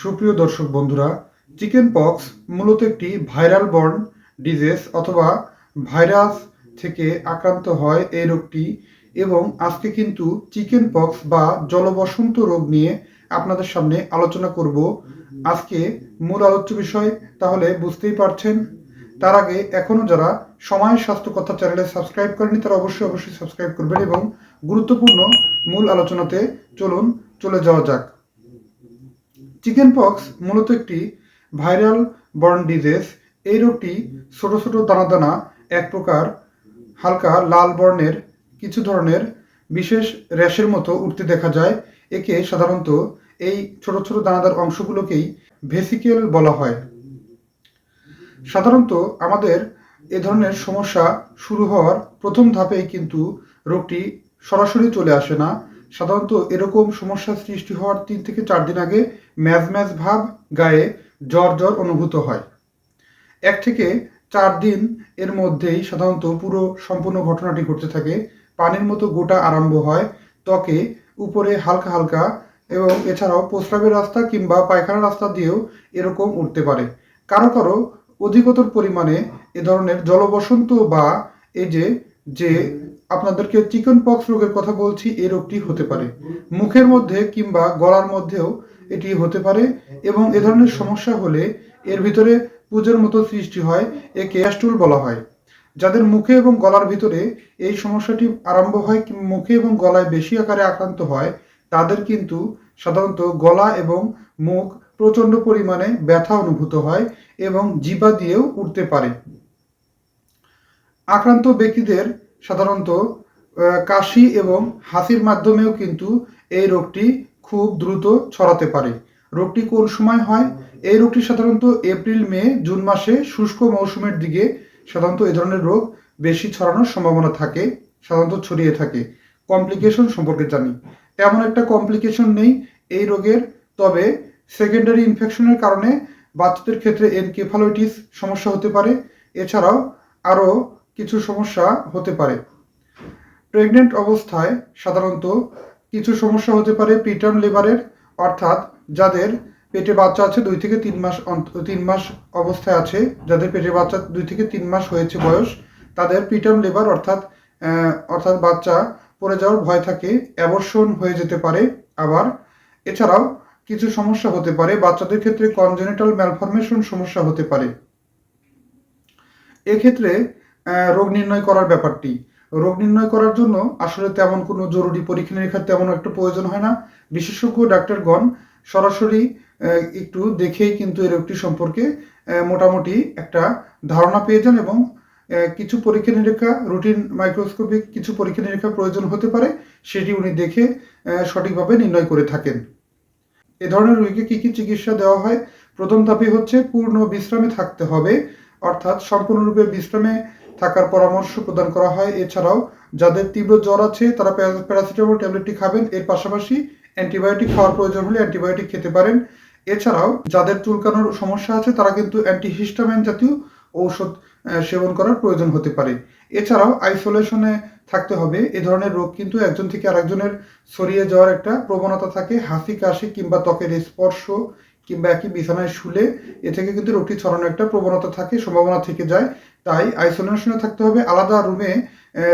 সুপ্রিয় দর্শক বন্ধুরা চিকেন পক্স মূলত একটি ভাইরাল বর্ন ডিজিজ অথবা ভাইরাস থেকে আক্রান্ত হয় এই রোগটি এবং আজকে কিন্তু চিকেন পক্স বা জলবসন্ত রোগ নিয়ে আপনাদের সামনে আলোচনা করব। আজকে মূল আলোচ্য বিষয়, তাহলে বুঝতেই পারছেন। তার আগে এখনও যারা সময়, স্বাস্থ্য, কথা চ্যানেলে সাবস্ক্রাইব করেনি তারা অবশ্যই অবশ্যই সাবস্ক্রাইব করবেন এবং গুরুত্বপূর্ণ মূল আলোচনাতে চলুন, চলে যাওয়া যাক। চিকেন পক্স মূলত একটি ভাইরাল বর্ন ডিজিজ এই রোগটি ছোট ছোট দানা দানা, এক প্রকার হালকা লাল বর্ণের কিছু ধরনের বিশেষ র্যাশের মতো উঠতে দেখা যায়। একে সাধারণত এই ছোট ছোট দানাদার অংশগুলোকেই ভেসিকেল বলা হয়। সাধারণত আমাদের এ ধরনের সমস্যা শুরু হওয়ার প্রথম ধাপেই কিন্তু রোগটি সরাসরি চলে আসে না। সাধারণত এরকম সমস্যা সৃষ্টি হওয়ার তিন থেকে চার দিন আগে ম্যাজ ম্যাজ ভাব গায়ে জ্বর জ্বর অনুভূত হয়। এক থেকে চার দিন এর মধ্যেই সাধারণত পুরো সম্পূর্ণ ঘটনাটি ঘটতে থাকে। পানির মতো গোটা আরম্ভ হয় ত্বকে, উপরে হালকা হালকা এবং এছাড়াও প্রস্রাবের রাস্তা কিংবা পায়খানার রাস্তা দিয়েও এরকম উঠতে পারে। কারও কারও অধিকতর পরিমাণে এ ধরনের জলবসন্ত বা এই যে যে আপনাদেরকে চিকেন পক্স রোগের কথা বলছি, এই রোগটি হতে পারে। মুখের মধ্যে কিংবা গলার মধ্যেও এটি হতে পারে এবং এ ধরনের সমস্যা হলে এর ভিতরে পুজোর মতো সৃষ্টি হয়, একে অ্যাস্টুল বলা হয়। যাদের মুখে এবং গলার ভিতরে এই সমস্যাটি আরম্ভ হয় মুখে এবং গলায় বেশি আকারে আক্রান্ত হয়, তাদের কিন্তু সাধারণত গলা এবং মুখ প্রচণ্ড পরিমাণে ব্যথা অনুভূত হয় এবং জিবা দিয়েও উঠতে পারে। আক্রান্ত ব্যক্তিদের সাধারণত কাশি এবং হাসির মাধ্যমেও কিন্তু এই রোগটি খুব দ্রুত ছড়াতে পারে। রোগটি কোন সময় হয়? এই রোগটি সাধারণত এপ্রিল, মে, জুন মাসে শুষ্ক মৌসুমের দিকে সাধারণত এই ধরনের রোগ বেশি ছড়ানোর সম্ভাবনা থাকে, সাধারণত ছড়িয়ে থাকে। কমপ্লিকেশন সম্পর্কে জানি। তেমন একটা কমপ্লিকেশন নেই এই রোগের, তবে সেকেন্ডারি ইনফেকশনের কারণে বাচ্চাদের ক্ষেত্রে এনকেফালাইটিস সমস্যা হতে পারে। এছাড়াও আরও কিছু সমস্যা হতে পারে। প্রেগনেন্ট অবস্থায় সাধারণত কিছু সমস্যা হতে পারে প্রিটার্ন লেবারের অর্থাৎ যাদের পেটে বাচ্চা আছে দুই থেকে তিন মাস তিন মাস অবস্থায় আছে, যাদের পেটে বাচ্চা দুই থেকে তিন মাস হয়েছে বয়স, তাদের প্রিটার্ন লেবার অর্থাৎ অর্থাৎ বাচ্চা পড়ে যাওয়ার ভয় থাকে, অ্যাবর্শন হয়ে যেতে পারে আবার। এছাড়াও কিছু সমস্যা হতে পারে, বাচ্চাদের ক্ষেত্রে কনজেনিটাল ম্যালফরমেশন সমস্যা হতে পারে। এক্ষেত্রে রোগ নির্ণয় করার ব্যাপারটি। রোগ নির্ণয় করার জন্য আসলে তেমন কোনো জরুরি পরীক্ষা নিরীক্ষার তেমন একটা প্রয়োজন হয় না। বিশেষজ্ঞ ডাক্তারগণ সরাসরি একটু দেখেই কিন্তু এই রোগটি সম্পর্কে মোটামুটি একটা ধারণা পেয়ে যান এবং কিছু পরীক্ষা নিরীক্ষা, রুটিন মাইক্রোস্কোপিক কিছু পরীক্ষা নিরীক্ষা প্রয়োজন হতে পারে, সেটি উনি দেখে সঠিকভাবে নির্ণয় করে থাকেন। এ ধরনের রোগীকে কী কী চিকিৎসা দেওয়া হয়? প্রথম ধাপে হচ্ছে পূর্ণ বিশ্রামে থাকতে হবে, অর্থাৎ সম্পূর্ণরূপে বিশ্রামে থাকার পরামর্শ প্রদান করা হয়। এছাড়াও, যাদের তীব্র জ্বর আছে, তারা প্যারা- প্যারাসিটামল ট্যাবলেটটি খাবেন। এর পাশাপাশি অ্যান্টিবায়োটিক খাওয়ার প্রয়োজন হলে অ্যান্টিবায়োটিক খেতে পারেন। এছাড়াও, যাদের চুলকানোর সমস্যা আছে, তারা কিন্তু অ্যান্টিহিস্টামিন জাতীয় ঔষধ সেবন করার প্রয়োজন হতে পারে। এছাড়াও, আইসোলেশনে থাকতে হবে। এ ধরনের রোগ কিন্তু একজন থেকে আরেকজনের ছড়িয়ে যাওয়ার একটা প্রবণতা থাকে। হাসি, কাশি কিংবা ত্বকের স্পর্শ কিংবা একই বিছানায় শুলে, এ থেকে কিন্তু রোগটি ছড়ানোর একটা প্রবণতা থাকে, সম্ভাবনা থেকে যায়। তাই আইসোলেশনে থাকতে হবে, আলাদা রুমে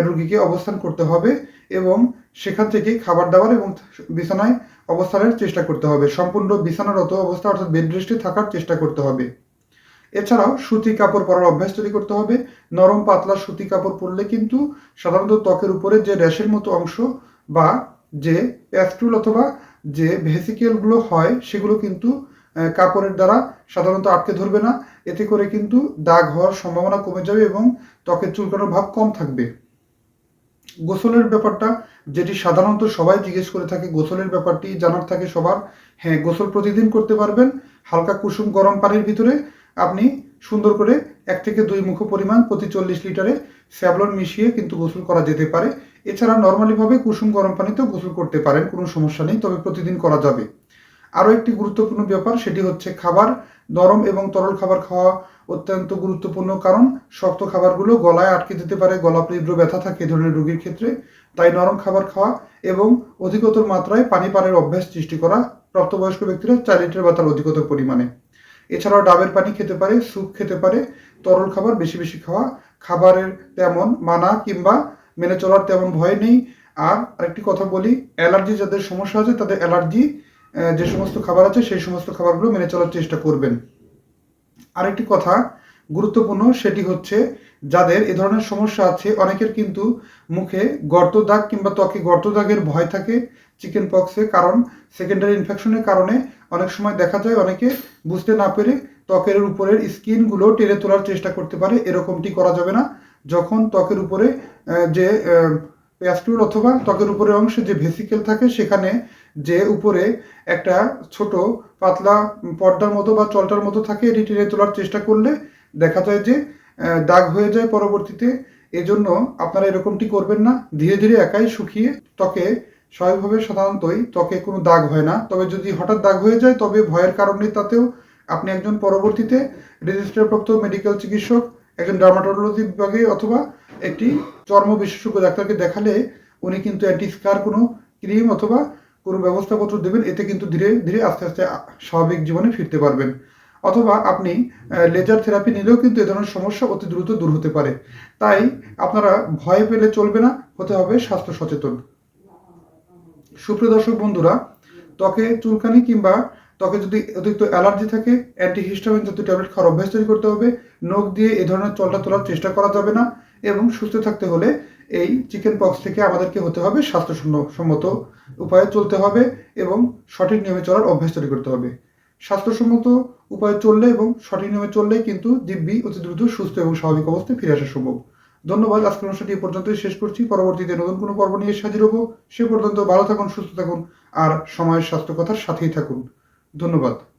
রুগীকে অবস্থান করতে হবে এবং সেখান থেকে খাবার দাবার এবং বিছানায় অবস্থানের চেষ্টা করতে হবে। সম্পূর্ণ বিছানারত অবস্থা অর্থাৎ বেড রেস্টে থাকার চেষ্টা করতে হবে। এছাড়াও সুতি কাপড় পরার অভ্যাস তৈরি করতে হবে। নরম পাতলা সুতি কাপড় পরলে কিন্তু সাধারণত ত্বকের উপরে যে র্যাশের মতো অংশ বা যে প্যাস্টুল অথবা যে ভেসিকেলগুলো হয়, সেগুলো কিন্তু কাপড়ের দ্বারা সাধারণত আটকে ধরবে না। এতে করে কিন্তু দাগ হওয়ার সম্ভাবনা কমে যাবে এবং ত্বকের চুলকানোর ভাব কম থাকবে। গোসলের ব্যাপারটা, যেটি সাধারণত সবাই জিজ্ঞেস করে থাকে, গোসলের ব্যাপারটি জানার থাকে সবার। হ্যাঁ গোসল প্রতিদিন করতে পারবেন, হালকা কুসুম গরম পানির ভিতরে আপনি সুন্দর করে এক থেকে দুই মুখ পরিমাণ প্রতি চল্লিশ লিটারে স্যাভলন মিশিয়ে কিন্তু গোসল করা যেতে পারে। এছাড়া নর্মালিভাবে কুসুম গরম পানিতেও গোসল করতে পারেন, কোনো সমস্যা নেই, তবে প্রতিদিন করা যাবে। আরও একটি গুরুত্বপূর্ণ ব্যাপার, সেটি হচ্ছে খাবার নরম এবং তরল খাবার খাওয়া অত্যন্ত গুরুত্বপূর্ণ কারণ শক্ত খাবারগুলো গলায় আটকে যেতে পারে, গলা তীব্র ব্যথা থাকে এ ধরনের রোগীর ক্ষেত্রে। তাই নরম খাবার খাওয়া এবং অধিকতর মাত্রায় পানি পানের অভ্যাস সৃষ্টি করা প্রাপ্তবয়স্ক ব্যক্তিরা চার লিটার বা তার অধিকতর পরিমাণে। এছাড়াও ডাবের পানি খেতে পারে, স্যুপ খেতে পারে, তরল খাবার বেশি বেশি খাওয়া। খাবারের তেমন মানা কিংবা মেনে চলার তেমন ভয় নেই। আর আরেকটি কথা বলি, অ্যালার্জি যাদের সমস্যা আছে তাদের অ্যালার্জি যে সমস্ত খাবার আছে, সেই সমস্ত খাবারগুলো মেনে চলার চেষ্টা করবেন। আরেকটি কথা গুরুত্বপূর্ণ, সেটি হচ্ছে যাদের এ ধরনের সমস্যা আছে, অনেকের কিন্তু মুখে গর্ত দাগ কিংবা ত্বকে গর্ত দাগের ভয় থাকে চিকেন পক্সে কারণ সেকেন্ডারি ইনফেকশনের কারণে অনেক সময় দেখা যায় অনেকে বুঝতে না পেরে ত্বকের উপরের স্কিনগুলো টেনে তোলার চেষ্টা করতে পারে, এরকমটি করা যাবে না। যখন ত্বকের উপরে যে প্যাস্টুল অথবা ত্বকের উপরের অংশে যে ভেসিকেল থাকে, সেখানে যে উপরে একটা ছোট পাতলা পর্দার মতো বা চলটার মতো থাকে, এটি টেনে তোলার চেষ্টা করলে দেখা যায় যে দাগ হয়ে যায় পরবর্তীতে। এজন্য আপনারা এরকমটি করবেন না। ধীরে ধীরে একাই শুকিয়ে ত্বকে স্বাভাবিকভাবে সাধারণতই ত্বকে কোনো দাগ হয় না। তবে যদি হঠাৎ দাগ হয়ে যায়, তবে ভয়ের কারণে তাতেও আপনি একজন পরবর্তীতে রেজিস্টারপ্রাপ্ত মেডিকেল চিকিৎসক, একজন ডার্মাটোলজি বিভাগে অথবা একটি চর্ম বিশেষজ্ঞ ডাক্তারকে দেখালে উনি কিন্তু অ্যান্টি স্কার কোনো ক্রিম অথবা কোনো ব্যবস্থাপত্র দেবেন, এতে কিন্তু ধীরে ধীরে আস্তে আস্তে স্বাভাবিক জীবনে ফিরতে পারবেন। অথবা আপনি লেজার থেরাপি নিলেও কিন্তু এ ধরনের সমস্যা অতি দ্রুত দূর হতে পারে। তাই আপনারা ভয় পেলে চলবে না, হতে হবে স্বাস্থ্য সচেতন। সুপ্রিয় দর্শক বন্ধুরা, ত্বকে চুলকানি কিংবা ত্বকে যদি অতিরিক্ত অ্যালার্জি থাকে, অ্যান্টিহিস্টামিন জাতীয় ট্যাবলেট খাওয়ার অভ্যাস তৈরি করতে হবে। নখ দিয়ে এ ধরনের চলটা তোলার চেষ্টা করা যাবে না এবং সুস্থ থাকতে হলে এই চিকেন পক্স থেকে আমাদেরকে হতে হবে স্বাস্থ্যসম্মত উপায়ে চলতে হবে এবং সঠিক নিয়মে চলার অভ্যাস তৈরি করতে হবে। স্বাস্থ্যসম্মত উপায়ে চললে এবং সঠিক নিয়মে চললেই কিন্তু দিব্যি অতি দ্রুত সুস্থ এবং স্বাভাবিক অবস্থায় ফিরে আসা সম্ভব। ধন্যবাদ, আজকের অনুষ্ঠানটি এ পর্যন্তই শেষ করছি। পরবর্তীতে নতুন কোনো পর্ব নিয়ে এসে হাজির হব। সে পর্যন্ত ভালো থাকুন, সুস্থ থাকুন, আর সময়ের স্বাস্থ্য কথার সাথেই থাকুন। ধন্যবাদ।